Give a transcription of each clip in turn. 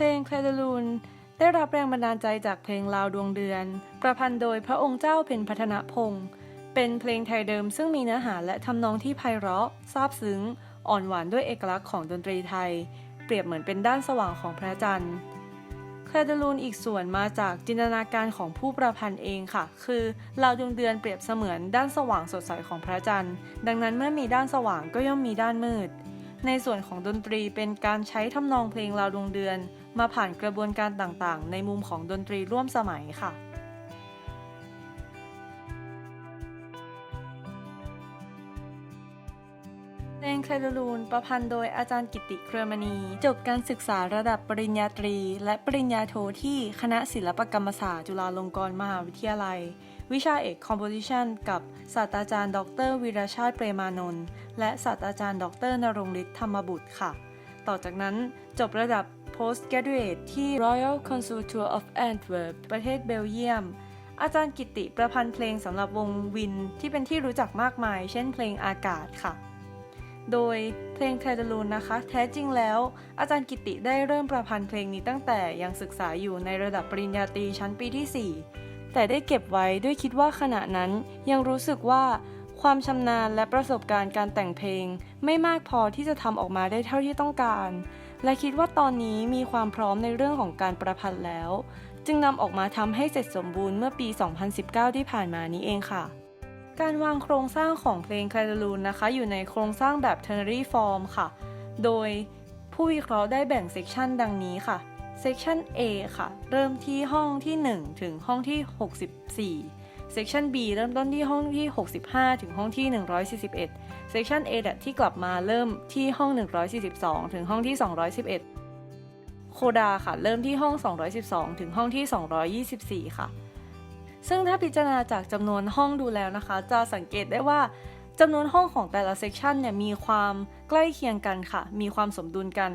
เพลงแคลดลูนได้รับแรงบันดาลใจจากเพลงลาวดวงเดือน ประพันธ์โดยพระองค์เจ้าเพ็ญพัฒนพงศ์เป็นเพลงไทยเดิมซึ่งมีเนื้อหาและทำนองที่ไพเราะซาบซึ้ง อ่อนหวานด้วยเอกลักษณ์ของดนตรีไทย เปรียบเหมือนเป็นด้านสว่างของพระจันทร์แคลดลูนอีกส่วนมาจากจินตนาการของผู้ประพันธ์เองค่ะ คือลาวดวงเดือนเปรียบเสมือนด้านสว่างสดใสของพระจันทร์ ดังนั้นเมื่อมีด้านสว่างก็ย่อมมีด้านมืด ในส่วนของดนตรีเป็นการใช้ทำนองเพลงลาวดวงเดือน มาผ่านกระบวนการต่างๆ ในมุมของดนตรีร่วมสมัยค่ะ เพลงแคลลูนประพันธ์โดยอาจารย์กิติเครือมณี จบการศึกษาระดับปริญญาตรี และปริญญาโทที่คณะศิลปกรรมศาสตร์จุฬาลงกรณ์มหาวิทยาลัย วิชาเอก Composition กับศาสตราจารย์ ดรวีรชาติเปรมานนท์และศาสตราจารย์ ดรนรงฤทธิ์ธรรมบุตรค่ะ ต่อจากนั้นจบระดับ Postgraduate ที่ Royal Conservatoire of Antwerp ประเทศเบลเยียม อาจารย์กิติประพันธ์เพลงสำหรับวงวินที่เป็นที่รู้จักมากมาย เช่นเพลงอากาศค่ะ โดยเพลงไทดลูนนะคะ แท้จริงแล้ว อาจารย์กิติได้เริ่มประพันธ์เพลงนี้ตั้งแต่ยังศึกษาอยู่ในระดับปริญญาตรีชั้นปีที่ 4 แต่ได้เก็บไว้ด้วยคิดว่าขณะนั้นยังรู้สึกว่าความชำนาญและประสบการณ์การแต่งเพลง ไม่มากพอที่จะทำออกมาได้เท่าที่ต้องการ และคิดว่าตอนนี้มีความพร้อมในเรื่องของการประพันธ์แล้ว จึงนำออกมาทำให้เสร็จสมบูรณ์เมื่อปี 2019 ที่ผ่านมานี้เองค่ะ การวางโครงสร้างของเพลงคลาลูนนะคะ อยู่ในโครงสร้างแบบ ternary form ค่ะ โดยผู้วิเคราะห์ได้แบ่งเซกชันดังนี้ค่ะ เซกชัน A ค่ะ เริ่มที่ห้องที่ 1 ถึงห้องที่ 64 เซกชัน B เริ่มต้นที่ห้องที่ 65 ถึงห้องที่ 141เซกชัน A ที่กลับมาเริ่มที่ห้อง 142 ถึงห้องที่ 211 โคดาค่ะ เริ่มที่ห้อง 212 ถึงห้องที่ 224 ค่ะ ซึ่งถ้าพิจารณาจากจำนวนห้องดูแล้วนะคะ จะสังเกตได้ว่าจำนวนห้องของแต่ละเซกชันเนี่ยมีความใกล้เคียงกันค่ะ มีความสมดุลกัน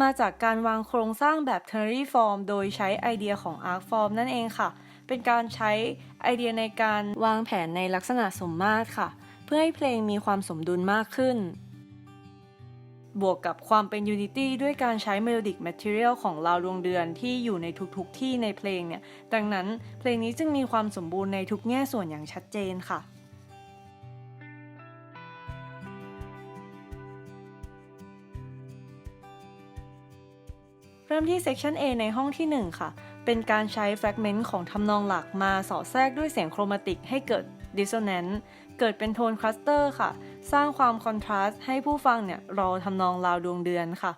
มาจากการวางโครงสร้างแบบ ternary form โดยใช้ไอเดียของ arc form นั่นเองค่ะ เป็นการใช้ไอเดียในการวางแผนในลักษณะสมมาตรค่ะ เพื่อให้เพลงมีความสมดุลมากขึ้น บวกกับความเป็น Unity ด้วยการใช้ Melodic Material ของลาวดวงเดือนที่อยู่ในทุกๆทที่ในเพลงเนี่ย ดังนั้นเพลงนี้จึงมีความสมบูรณ์ในทุกแง่ส่วนอย่างชัดเจนค่ะเริ่มที่ Section A ในห้องที่ 1 ค่ะ เป็นการใช้แฟกเมนต์ของทำนองหลักมาสอดแทรกด้วยเสียงโครมาติกให้เกิดดิสโซแนนต์เกิดเป็นโทนคลัสเตอร์ค่ะ สร้างความคอนทราสต์ให้ผู้ฟังเนี่ยรอทำนองราวดวงเดือนค่ะ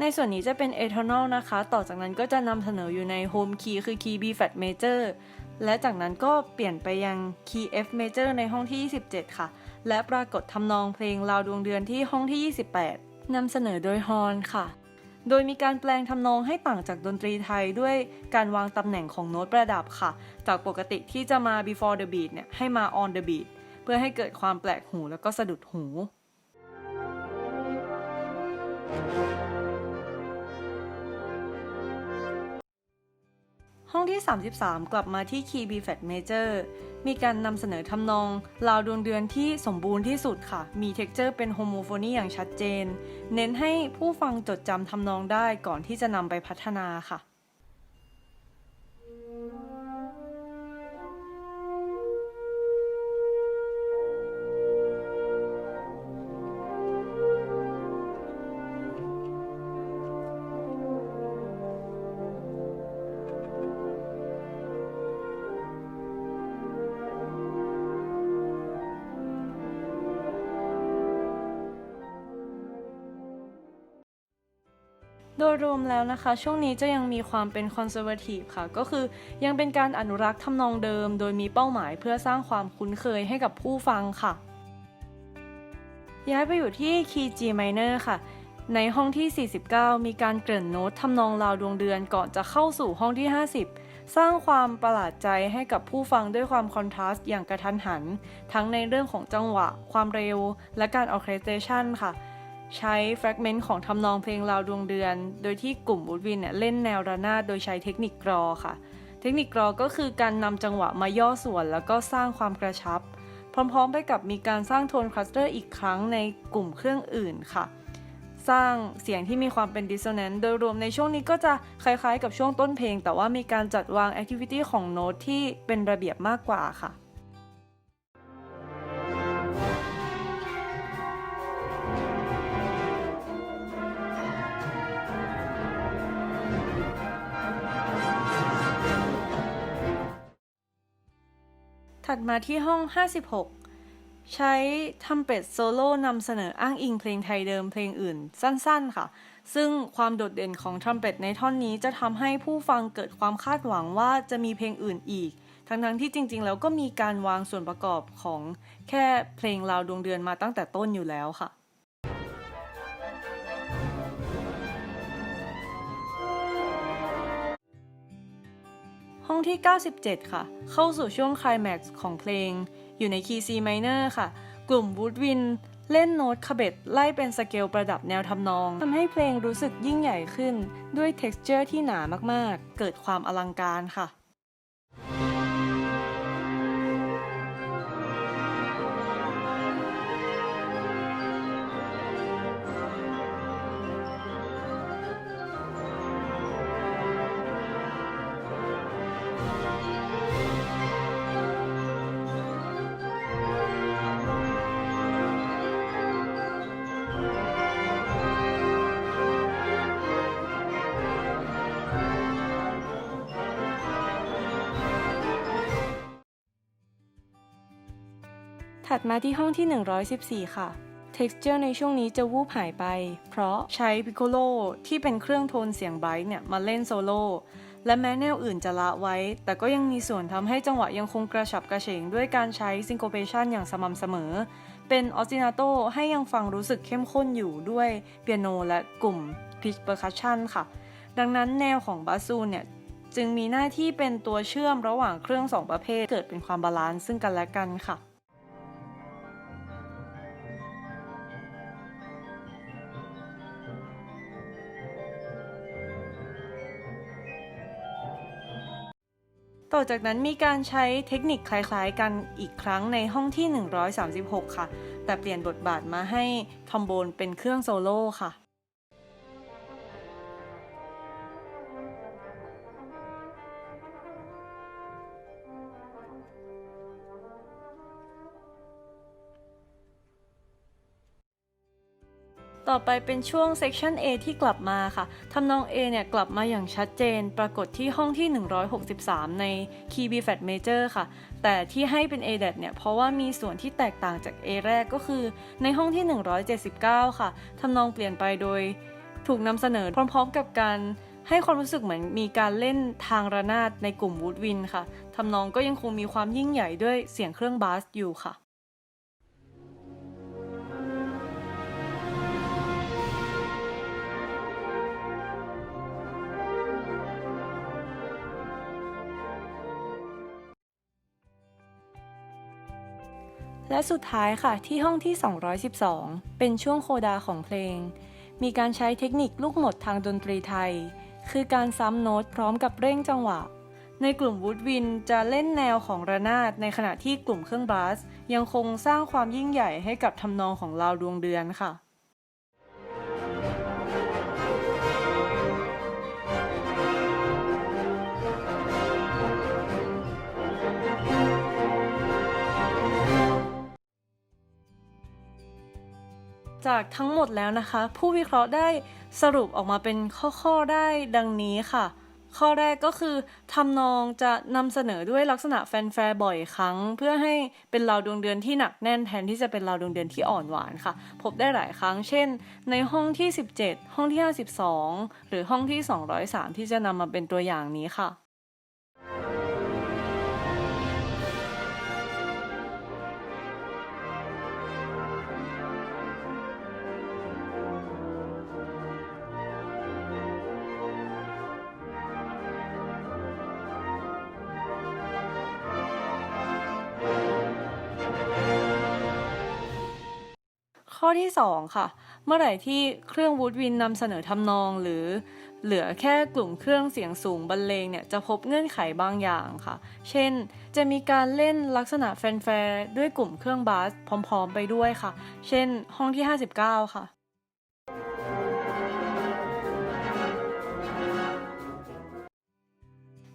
ในส่วนนี้จะเป็น eternal นะคะ ต่อจากนั้นก็จะนำเสนออยู่ใน home key คือ key B flat major และจากนั้นก็เปลี่ยนไปยัง key F major ในห้องที่ 27 ค่ะ และปรากฏทำนองเพลงราวดวงเดือนที่ห้องที่ 28นำเสนอโดยฮอนค่ะ โดยมีการแปลงทำนองให้ต่างจากดนตรีไทยด้วยการวางตำแหน่งของโน้ตประดับค่ะ จากปกติที่จะมา before the beat เนี่ยให้มา on the beat เพื่อให้เกิดความแปลกหูแล้วก็สะดุดหู ห้องที่ 33 กลับมาที่ Key B flat major มีการนำเสนอทำนองลาวดวงเดือนที่สมบูรณ์ที่สุดค่ะ มีเท็กเจอร์เป็นโฮโมโฟนีอย่างชัดเจน เน้นให้ผู้ฟังจดจำทำนองได้ก่อนที่จะนำไปพัฒนาค่ะ โดยรวมแล้วนะคะ ช่วงนี้จะยังมีความเป็นคอนเซอร์วทีฟค่ะ ก็คือยังเป็นการอนุรักษ์ทำนองเดิม โดยมีเป้าหมายเพื่อสร้างความคุ้นเคยให้กับผู้ฟังค่ะ ย้ายไปอยู่ที่คีย์ G minor ค่ะ ในห้องที่ 49 มีการเกริ่นโน้ตทำนองราวดวงเดือนก่อนจะเข้าสู่ห้องที่ 50สร้างความประหลาดใจให้กับผู้ฟังด้วยความคอนทราสต์อย่างกระทันหัน ทั้งในเรื่องของจังหวะ ความเร็ว และการออเคสเตชันค่ะ ใช้แฟกเมนต์ของทำนองเพลงราวดวงเดือน โดยที่กลุ่มวูดวินเนี่ยเล่นแนวระนาดโดยใช้เทคนิคกรอค่ะ เทคนิคกรอก็คือการนำจังหวะมาย่อส่วนแล้วก็สร้างความกระชับ พร้อมๆไปกับมีการสร้างโทนคลัสเตอร์อีกครั้งในกลุ่มเครื่องอื่นค่ะ สร้างเสียงที่มีความเป็น dissonance โดยรวมในช่วงนี้ก็จะคล้ายๆ กับช่วงต้นเพลง แต่ว่ามีการจัดวาง activity ของโน้ตที่เป็นระเบียบมากกว่าค่ะ ถัดมาที่ห้อง 56 ใช้ทำเป็ดโซโล่นำเสนออ้างอิงเพลงไทยเดิมเพลงอื่น สั้นๆค่ะ ซึ่งความโดดเด่นของทรัมเป็ตในท่อนนี้จะทำให้ผู้ฟังเกิดความคาดหวังว่าจะมีเพลงอื่นอีก ทั้งๆที่จริง ๆ แล้วก็มีการวางส่วนประกอบของแค่เพลงราวดวงเดือนมาตั้งแต่ต้นอยู่แล้วค่ะ องที่ 97 ค่ะ เข้าสู่ช่วงคลแม็กซ์ของเพลง อยู่ในคีย์ C minor ค่ะ กลุ่มวูดวินเล่นโน้ตคาเบตไล่เป็นสเกลประดับแนวทำนองทำให้เพลงรู้สึกยิ่งใหญ่ขึ้น ด้วยเท็กเจอร์ที่หนามากๆ เกิดความอลังการค่ะ ถัดมาที่ห้องที่ 114 ค่ะ texture ในช่วงนี้จะวูบหายไป เพราะใช้ piccolo ที่เป็นเครื่องโทนเสียงไบรท์เนี่ยมาเล่นโซโล่และแม้แนวอื่นจะละไว้ แต่ก็ยังมีส่วนทำให้จังหวะยังคงกระฉับกระเฉงด้วยการใช้ syncopation อย่างสม่ำเสมอ เป็น ostinato ให้ยังฟังรู้สึกเข้มข้นอยู่ด้วยเปียโนและกลุ่ม pitch percussion ค่ะ ดังนั้นแนวของบาซูนเนี่ยจึงมีหน้าที่เป็นตัวเชื่อมระหว่างเครื่องสองประเภทเกิดเป็นความบาลานซ์ซึ่งกันและกันค่ะ ต่อจากนั้นมีการใช้เทคนิคคล้ายๆกันอีกครั้งในห้องที่ 136 ค่ะ แต่เปลี่ยนบทบาทมาให้ทอมโบนเป็นเครื่องโซโล่ค่ะ ต่อไปเป็นช่วง section A ที่กลับมาค่ะทำนอง A เนี่ยกลับมาอย่างชัดเจน ปรากฏที่ห้องที่ 163 ใน key B flat major ค่ะ แต่ที่ให้เป็น A d เนี่ยเพราะว่ามีส่วนที่แตกต่างจาก A แรกก็คือในห้องที่ 179 ค่ะทำนองเปลี่ยนไปโดยถูกนำเสนอพร้อมๆกับการให้ความรู้สึกเหมือนมีการเล่นทางระนาดในกลุ่มวูดวินค่ะทำนองก็ยังคงมีความยิ่งใหญ่ด้วยเสียงเครื่องบาสอยู่ค่ะ และสุดท้ายค่ะที่ห้องที่ 212 เป็นช่วงโคดาของเพลง มีการใช้เทคนิคลูกหมดทางดนตรีไทย คือการซ้ำโน้ตพร้อมกับเร่งจังหวะ ในกลุ่มวูดวินจะเล่นแนวของระนาดในขณะที่กลุ่มเครื่องบาสยังคงสร้างความยิ่งใหญ่ให้กับทำนองของลาวดวงเดือนค่ะ จากทั้งหมดแล้วนะคะ ผู้วิเคราะห์ได้สรุปออกมาเป็นข้อๆได้ดังนี้ค่ะ ข้อแรกก็คือทำนองจะนำเสนอด้วยลักษณะแฟนแฟร์บ่อยครั้ง เพื่อให้เป็นเราดวงเดือนที่หนักแน่นแทนที่จะเป็นเราดวงเดือนที่อ่อนหวานค่ะ พบได้หลายครั้ง เช่น ในห้องที่ 17 ห้องที่ 52 หรือห้องที่ 203 ที่จะนำมาเป็นตัวอย่างนี้ค่ะ อที่ 2 ค่ะ เมื่อไหร่ที่เครื่องวูดวินนำเสนอทำนองหรือเหลือแค่กลุ่มเครื่องเสียงสูงบรรเลงเนี่ยจะพบเงื่อนไขบางอย่างค่ะ เช่น จะมีการเล่นลักษณะแฟร์ๆด้วยกลุ่มเครื่องบาสพร้อมๆไปด้วยค่ะ เช่นห้องที่ 59 ค่ะ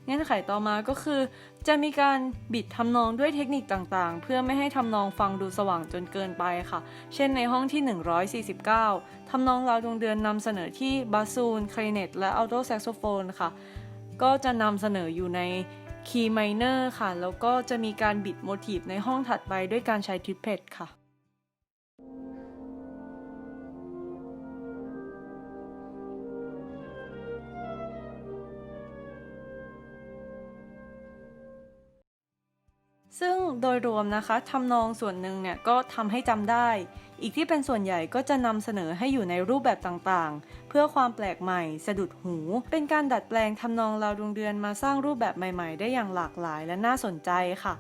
เงื่อนไขต่อมาก็คือ จะมีการบิดทำนองด้วยเทคนิคต่างๆ เพื่อไม่ให้ทำนองฟังดูสว่างจนเกินไปค่ะ เช่นในห้องที่ 149 ทำนองราวดวงเดือนนำเสนอที่บาซูนคลาริเนตและอัลโตแซกโซโฟนค่ะ ก็จะนำเสนออยู่ในคีย์ไมเนอร์ค่ะ แล้วก็จะมีการบิดโมทีฟในห้องถัดไปด้วยการใช้ทริปเพลตค่ะ ซึ่งโดยรวมนะคะทำนองส่วนหนึ่งเนี่ยก็ทำให้จำได้ อีกที่เป็นส่วนใหญ่ก็จะนำเสนอให้อยู่ในรูปแบบต่างๆ เพื่อความแปลกใหม่ สะดุดหู เป็นการดัดแปลงทำนองราวดวงเดือนมาสร้างรูปแบบใหม่ๆ ได้อย่างหลากหลายและน่าสนใจค่ะ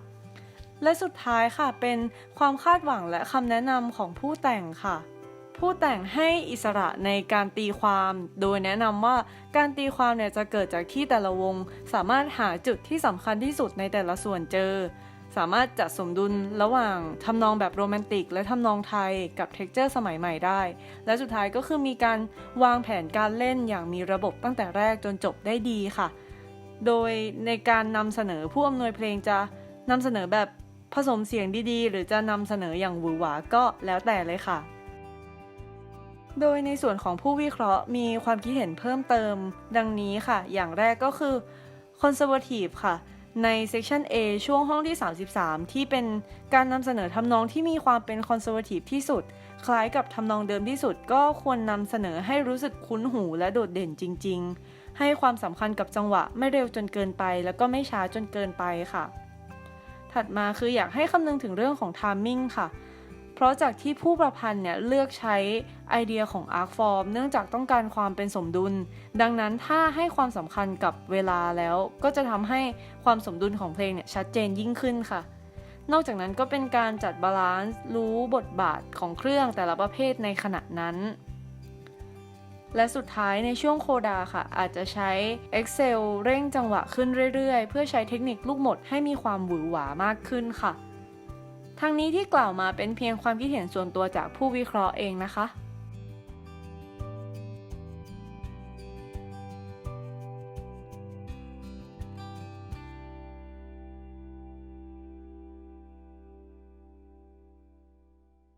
และสุดท้ายค่ะเป็นความคาดหวังและคำแนะนำของผู้แต่งค่ะผู้แต่งให้อิสระในการตีความ โดยแนะนำว่าการตีความเนี่ยจะเกิดจากที่แต่ละวง สามารถหาจุดที่สำคัญที่สุดในแต่ละส่วนเจอ สามารถจัดสมดุลระหว่างทำนองแบบโรแมนติก และทำนองไทยกับเท็กเจอร์สมัยใหม่ได้ และสุดท้ายก็คือมีการวางแผนการเล่นอย่างมีระบบตั้งแต่แรกจนจบได้ดีค่ะ โดยในการนำเสนอผู้อำนวยเพลงจะนำเสนอแบบผสมเสียงดีๆ หรือจะนำเสนออย่างหวือหวาก็แล้วแต่เลยค่ะ โดยในส่วนของผู้วิเคราะห์มีความคิดเห็นเพิ่มเติม ดังนี้ค่ะ อย่างแรกก็คือ Conservative ค่ะ ใน Section A ช่วงห้องที่ 33 ที่เป็นการนำเสนอทำนองที่มีความเป็น Conservative ที่สุด คล้ายกับทำนองเดิมที่สุด ก็ควรนำเสนอให้รู้สึกคุ้นหูและโดดเด่นจริง ๆ ให้ความสำคัญกับจังหวะไม่เร็วจนเกินไป แล้วก็ไม่ช้าจนเกินไปค่ะ ถัดมาคืออยากให้คำนึงถึงเรื่องของ timing ค่ะ เพราะจากที่ผู้ประพันธ์เนี่ยเลือกใช้ ไอเดียของ Arc Form เนื่องจากต้องการความเป็นสมดุล ดังนั้นถ้าให้ความสำคัญกับเวลาแล้วก็จะทำให้ความสมดุลของเพลงเนี่ยชัดเจนยิ่งขึ้นค่ะ นอกจากนั้นก็เป็นการจัดบาลานซ์รู้บทบาทของเครื่องแต่ละประเภทในขณะนั้น และสุดท้ายในช่วงโคดาค่ะ อาจจะใช้ Excel เร่งจังหวะขึ้นเรื่อยๆ เพื่อใช้เทคนิคลูกหมดให้มีความหวือหวามากขึ้นค่ะ ทั้งนี้ที่กล่าวมาเป็นเพียงความคิดเห็นส่วนตัวจากผู้วิเคราะห์เองนะคะ